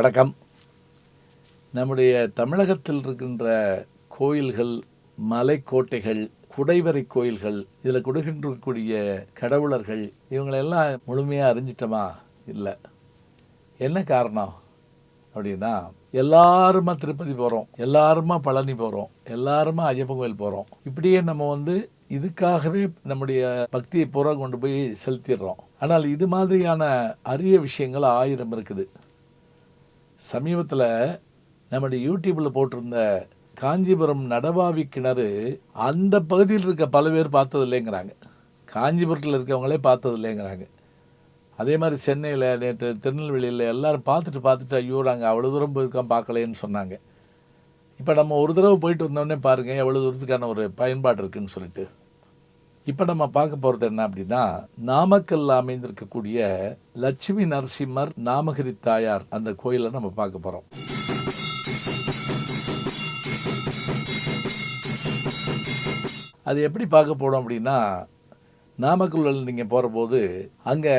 வணக்கம். நம்முடைய தமிழகத்தில் இருக்கின்ற கோயில்கள் மலைக்கோட்டைகள் குடைவரை கோயில்கள் இதில் கொடுக்கின்றக்கூடிய கடவுளர்கள் இவங்களெல்லாம் முழுமையாக அறிஞ்சிட்டோமா? இல்லை. என்ன காரணம்? அப்படின்னா எல்லாருமா திருப்பதி போகிறோம் எல்லாருமா பழனி போகிறோம் எல்லாருமா ஐயப்பன் கோயில் போகிறோம் இப்படியே நம்ம வந்து இதுக்காகவே நம்முடைய பக்தியை பூரா கொண்டு போய் செலுத்திடுறோம். ஆனால் இது மாதிரியான அரிய விஷயங்கள் ஆயிரம் இருக்குது. சமீபத்தில் நம்முடைய யூடியூப்பில் போட்டிருந்த காஞ்சிபுரம் நடவாவி கிணறு அந்த பகுதியில் இருக்க பல பேர் பார்த்தது இல்லைங்கிறாங்க காஞ்சிபுரத்தில் இருக்கவங்களே பார்த்தது இல்லைங்கிறாங்க அதே மாதிரி சென்னையில் நேற்று திருநெல்வேலியில் எல்லோரும் பார்த்துட்டு பார்த்துட்டு ஐயோ நாங்கள் அவ்வளோ தூரம் போயிருக்கோம் பார்க்கலேன்னு சொன்னாங்க. இப்போ நம்ம ஒரு தடவை போயிட்டு வந்தோடனே பாருங்கள் எவ்வளோ தூரத்துக்கான ஒரு பயன்பாடு இருக்குதுன்னு சொல்லிட்டு. இப்போ நம்ம பார்க்க போகிறது என்ன அப்படின்னா நாமக்கல்ல அமைந்திருக்கக்கூடிய லட்சுமி நரசிம்மர் நாமகிரி தாயார் அந்த கோயிலை நம்ம பார்க்க போகிறோம் அது எப்படி பார்க்க போகிறோம் அப்படின்னா நாமக்கல்லில் நீங்கள் போகிற போது அங்கே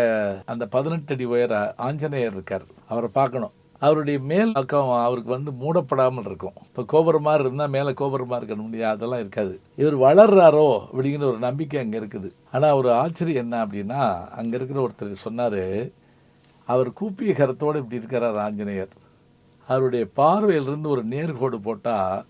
அந்த பதினெட்டு அடி உயர ஆஞ்சநேயர் இருக்கார். அவரை பார்க்கணும். அவருடைய மேல் பக்கம் அவருக்கு வந்து மூடப்படாமல் இருக்கும். இப்போ கோபுரம் மாதிரி இருந்தால் மேலே கோபுரமாக இருக்கணும் முடியாது அதெல்லாம் இருக்காது. இவர் வளர்றாரோ அப்படிங்கிற ஒரு நம்பிக்கை அங்கே இருக்குது. ஆனால் ஒரு ஆச்சரியம் என்ன அப்படின்னா அங்கே இருக்கிற ஒருத்தர் சொன்னார் அவர் கூப்பிய கரத்தோடு இப்படி இருக்கிறார் ஆஞ்சநேயர். அவருடைய பார்வையிலிருந்து ஒரு நேர்கோடு போட்டால்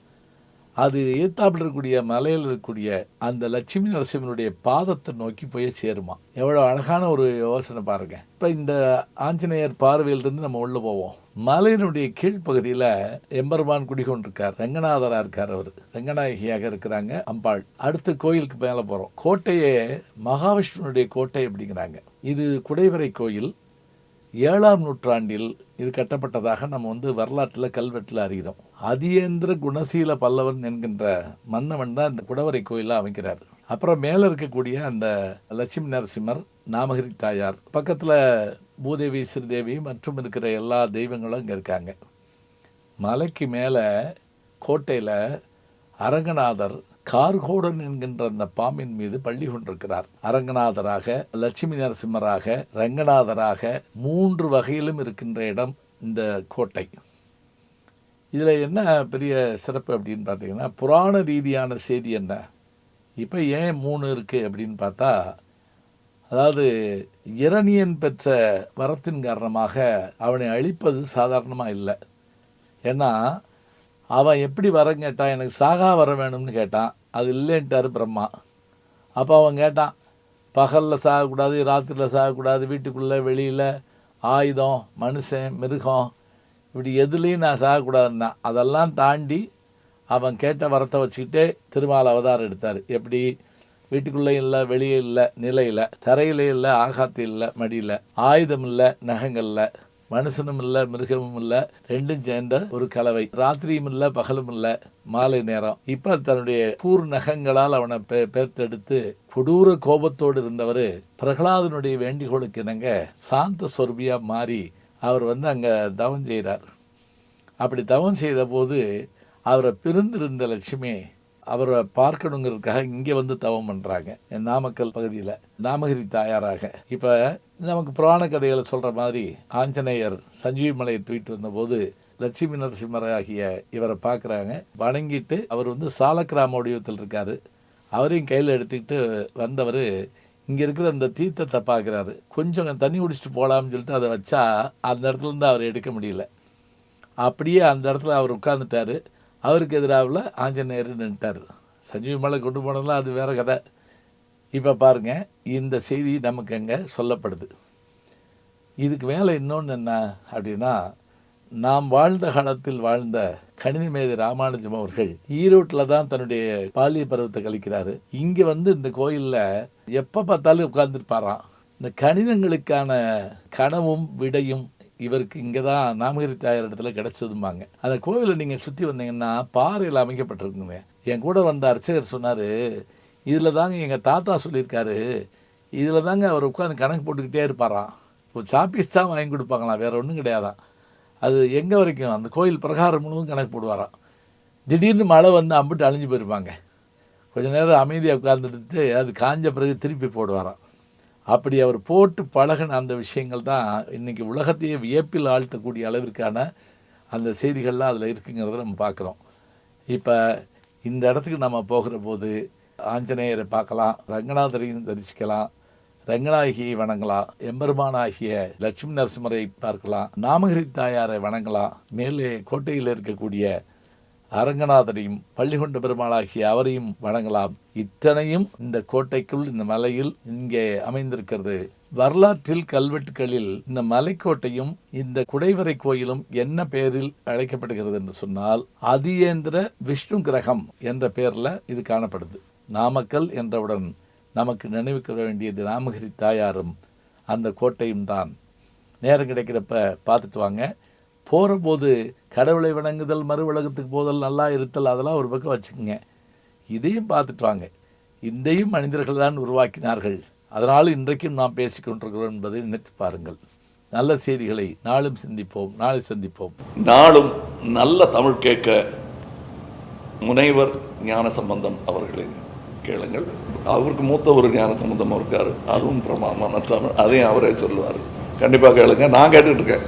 அது ஏத்தாப்பில் இருக்கக்கூடிய மலையில் இருக்கக்கூடிய அந்த லட்சுமி நரசிம்மனுடைய பாதத்தை நோக்கி போய் சேருமா. எவ்வளோ அழகான ஒரு யோசனை பாருங்க. இப்போ இந்த ஆஞ்சநேயர் பார்வையிலிருந்து நம்ம உள்ளே போவோம். மலையினுடைய கீழ்ப்பகுதியில் எம்பெருமான் குடிகொண்டிருக்கார். ரங்கநாதராக இருக்கார் அவர். ரங்கநாயகியாக இருக்கிறாங்க அம்பாள். அடுத்து கோயிலுக்கு மேலே போகிறோம் கோட்டையே மகாவிஷ்ணுனுடைய கோட்டை அப்படிங்கிறாங்க. இது குடைவரை கோயில். ஏழாம் நூற்றாண்டில் இது கட்டப்பட்டதாக நம்ம வந்து வரலாற்றில் கல்வெட்டில் அறிகிறோம். அதியேந்திர குணசீல பல்லவன் என்கின்ற மன்னவன் தான் இந்த குடவரை கோயிலை அமைக்கிறார். அப்புறம் மேலே இருக்கக்கூடிய அந்த லட்சுமி நரசிம்மர் நாமகிரி தாயார் பக்கத்தில் பூதேவி ஸ்ரீதேவி மற்றும் இருக்கிற எல்லா தெய்வங்களும் இங்கே இருக்காங்க. மலைக்கு மேலே கோட்டையில் அரங்கநாதர் கார்கோடன் என்கின்ற அந்த பாம்பின் மீது பள்ளி கொண்டிருக்கிறார். அரங்கநாதராக லட்சுமி நரசிம்மராக ரங்கநாதராக மூன்று வகையிலும் இருக்கின்ற இடம் இந்த கோட்டை. இதில் என்ன பெரிய சிறப்பு அப்படின்னு பார்த்தீங்கன்னா புராண ரீதியான செய்தி என்ன? இப்போ ஏன் மூணு இருக்குது அப்படின்னு பார்த்தா அதாவது இரணியன் பெற்ற வரத்தின் காரணமாக அவனை அழிப்பது சாதாரணமாக இல்லை. ஏன்னா அவன் எப்படி வரம் கேட்டான் எனக்கு சாகா வர வேணும்னு கேட்டான். அது இல்லைன்ட்டார் பிரம்மா. அப்போ அவன் கேட்டான் பகலில் சாகக்கூடாது ராத்திரியில் சாகக்கூடாது வீட்டுக்குள்ளே வெளியில் ஆயுதம் மனுஷன் மிருகம் இப்படி எதுலேயும் நான் சாகக்கூடாதுன்னா அதெல்லாம் தாண்டி அவன் கேட்ட வரத்தை வச்சுக்கிட்டே திருமால் அவதாரம் எடுத்தார். எப்படி? வீட்டுக்குள்ளே இல்லை வெளியே இல்லை நிலையில் தரையில் இல்லை ஆகாத்தி இல்லை மடியில் ஆயுதம் இல்லை நகங்களில். மனுஷனும் இல்லை மிருகமும் இல்லை ரெண்டும் சேர்ந்த ஒரு கலவை. ராத்திரியும் இல்லை பகலும் இல்லை மாலை நேரம். இப்போ தன்னுடைய கூர் நகங்களால் அவனை பே பேர்த்தெடுத்து கொடூர கோபத்தோடு இருந்தவர் பிரகலாதனுடைய வேண்டிகோளுக்கு இணங்க சாந்த சொர்பியாக மாறி அவர் வந்து அங்கே தவம் செய்கிறார் அப்படி தவம் செய்த போது அவரை பிரிந்திருந்த லட்சுமி அவரை பார்க்கணுங்கிறதுக்காக இங்கே வந்து தவம் பண்ணுறாங்க நாமக்கல் பகுதியில் நாமகிரி தாயாராக. இப்போ நமக்கு புராண கதைகளை சொல்கிற மாதிரி ஆஞ்சநேயர் சஞ்சீவி மலையை தூக்கிட்டு வந்தபோது லட்சுமி நரசிம்மர் ஆகிய இவரை பார்க்குறாங்க. வணங்கிட்டு அவர் வந்து சாலக்கிராம வடிவத்தில் இருக்கார். அவரையும் கையில் எடுத்துக்கிட்டு வந்தவர் இங்கே இருக்கிற அந்த தீர்த்தத்தை பார்க்குறாரு. கொஞ்சம் தண்ணி குடிச்சிட்டு போகலாம்னு சொல்லிட்டு அதை வச்சா அந்த இடத்துலேருந்து அவர் எடுக்க முடியல. அப்படியே அந்த இடத்துல அவர் உட்காந்துட்டார் அவருக்கு எதிராவில் ஆஞ்சநேயர் நின்ட்டார். சஞ்சீவி மலை கொண்டு போனதெல்லாம் அது வேற கதை. இப்போ பாருங்கள் இந்த செய்தி நமக்கு அங்கே சொல்லப்படுது. இதுக்கு மேலே இன்னொன்று என்ன அப்படின்னா நாம் வாழ்ந்த காலத்தில் வாழ்ந்த கணிதமேதை ராமானுஜம் அவர்கள் ஈரோட்டில் தான் தன்னுடைய பாலிய பருவத்தை கழிக்கிறாரு. இங்கே வந்து இந்த கோயிலில் எப்போ பார்த்தாலும் உட்கார்ந்துருப்பாராம். இந்த கணிதங்களுக்கான கனவும் விடையும் இவருக்கு இங்கே தான் நாமகிரி தாயார் இடத்துல கிடச்சதும்பாங்க. அந்த கோவிலை நீங்கள் சுற்றி வந்தீங்கன்னா பாறையில் அமைக்கப்பட்டிருக்குங்க. என் கூட வந்த அர்ச்சகர் சொன்னார் இதில் தாங்க எங்கள் தாத்தா சொல்லியிருக்காரு. இதில் தாங்க அவர் உட்காந்து கணக்கு போட்டுக்கிட்டே இருப்பாராம். ஒரு சாப்பீஸ் தான் வாங்கி கொடுப்பாங்களாம் வேறு ஒன்றும் கிடையாதான் அது எங்கே வரைக்கும் அந்த கோயில் பிரகாரம் முழுவதும் கணக்கு போடுவாராம். திடீர்னு மழை வந்து அம்பிட்டு அழிஞ்சு போயிருப்பாங்க. கொஞ்ச நேரம் அமைதியாக உட்கார்ந்துட்டு அது காஞ்ச பிறகு திருப்பி போடுவாராம். அப்படி அவர் போட்டு பழகின அந்த விஷயங்கள் தான் இன்றைக்கி உலகத்தையே வியப்பில் ஆழ்த்தக்கூடிய அளவிற்கான அந்த செய்திகள்லாம் அதில் இருக்குங்கிறத நம்ம பார்க்குறோம். இப்போ இந்த இடத்துக்கு நம்ம போகிற போது ஆஞ்சநேயரை பார்க்கலாம் ரங்கநாதரையும் தரிசிக்கலாம் ரங்கநாயகியை வணங்கலாம் எம்பெருமானாகிய லட்சுமி நரசிம்மரை பார்க்கலாம் நாமகிரி தாயாரை வணங்கலாம் மேலே கோட்டையில் இருக்கக்கூடிய அரங்கநாதரையும் பள்ளிகொண்ட பெருமாளாகிய அவரையும் வணங்கலாம். இத்தனையும் இந்த கோட்டைக்குள் இந்த மலையில் இங்கே அமைந்திருக்கிறது. வரலாற்றில் கல்வெட்டுகளில் இந்த மலைக்கோட்டையும் இந்த குடைவரை கோயிலும் என்ன பெயரில் அழைக்கப்படுகிறது என்று சொன்னால் அதியேந்திர விஷ்ணு கிரகம் என்ற பெயரில் இது காணப்படுது. நாமக்கல் என்றவுடன் நமக்கு நினைவுக்கு வேண்டியது நாமகிரி தாயாரும் அந்த கோட்டையும் தான். நேரம் கிடைக்கிறப்ப பார்த்துட்டு வாங்க. போகிறபோது கடவுளை வணங்குதல் மறு உலகத்துக்கு போதல் நல்லா இருத்தல் அதெல்லாம் ஒரு பக்கம் வச்சுக்கோங்க. இதையும் பார்த்துட்டு வாங்க. இதையும் மனிதர்கள் தான் உருவாக்கினார்கள். அதனால் இன்றைக்கும் நாம் பேசிக்கொண்டிருக்கிறோம் என்பதை நினைத்து பாருங்கள். நல்ல செய்திகளை நாளும் சிந்திப்போம் நாளை சந்திப்போம். நாளும் நல்ல தமிழ் கேட்க முனைவர் ஞான சம்பந்தம் அவர்களின் கேளுங்கள். அவருக்கு மூத்த ஒரு ஞான சம்பந்தம் இருக்கார். அதுவும் பிரமாமான தமிழ். அதையும் அவரே சொல்லுவார். கண்டிப்பாக கேளுங்க. நான் கேட்டுட்ருக்கேன்